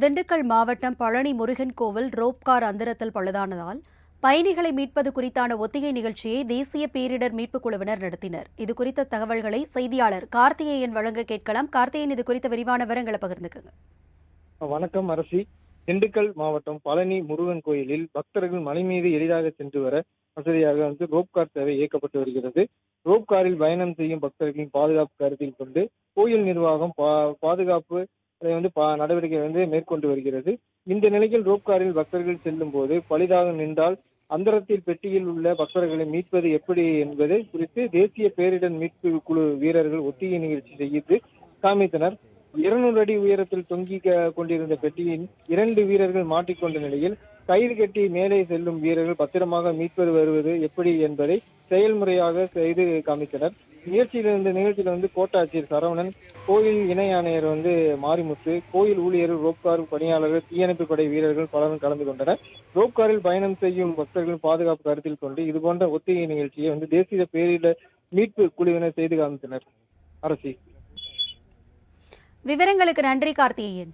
திண்டுக்கல் மாவட்டம் பழனி முருகன் கோவில் ரோப்கார் அந்தரத்தில் பழுதானதால் பயணிகளை மீட்பது குறித்தான ஒத்திகை நிகழ்ச்சியை தேசிய பேரிடர் மீட்புக் குழுவினர் நடத்தினர். இது குறித்த தகவல்களை செய்தியாளர் கார்த்திகேயன் வழங்க கேட்கலாம். கார்த்திகேயன் இது குறித்த விரிவான விவரங்களை பகிர்ந்துக்கங்க. வணக்கம் அரசி. திண்டுக்கல் மாவட்டம் பழனி முருகன் கோயிலில் பக்தர்கள் மலை மீது எளிதாக சென்று வர வசதியாக வந்து ரோப் கார் சேவை இயக்கப்பட்டு வருகிறது. ரோப் காரில் பயணம் செய்யும் பக்தர்களின் பாதுகாப்பு கருத்தில் கொண்டு கோயில் நிர்வாகம் பா- பாதுகாப்பு அதை வந்து நடவடிக்கை வந்து மேற்கொண்டு வருகிறது. இந்த நிலையில் ரோப் காரில் பக்தர்கள் செல்லும் போது பழுதாக நின்றால் அந்தரத்தில் பெட்டியில் உள்ள பக்தர்களை மீட்பது எப்படி என்பது குறித்து தேசிய பேரிடர் மீட்பு குழு வீரர்கள் ஒத்திகை நிகழ்ச்சி செய்து காமித்தனர். இருநூறு அடி உயரத்தில் தொங்கி கொண்டிருந்த பெட்டியின் இரண்டு வீரர்கள் மாட்டிக்கொண்ட நிலையில் கயிறு கட்டி மேலே செல்லும் வீரர்கள் பத்திரமாக மீட்பது வருவது எப்படி என்பதை செயல்முறையாக செய்து காமித்தனர். நிகழ்ச்சியில் இருந்த நிகழ்ச்சியில வந்து கோட்டாட்சியர் சரவணன் கோயில் இணை ஆணையர் வந்து மாரிமுத்து கோயில் ஊழியர்கள் ரோப்கார் பணியாளர்கள் தீயணைப்பு படை வீரர்கள் பலரும் கலந்து கொண்டனர். ரோப்காரில் பயணம் செய்யும் பக்தர்களின் பாதுகாப்பு கருத்தில் கொண்டு இதுபோன்ற ஒத்திகை நிகழ்ச்சியை வந்து தேசிய பேரிடர் மீட்பு குழுவினர் செய்து காமித்தனர். அரசி. விவரங்களுக்கு நன்றி கார்த்திகேயன்.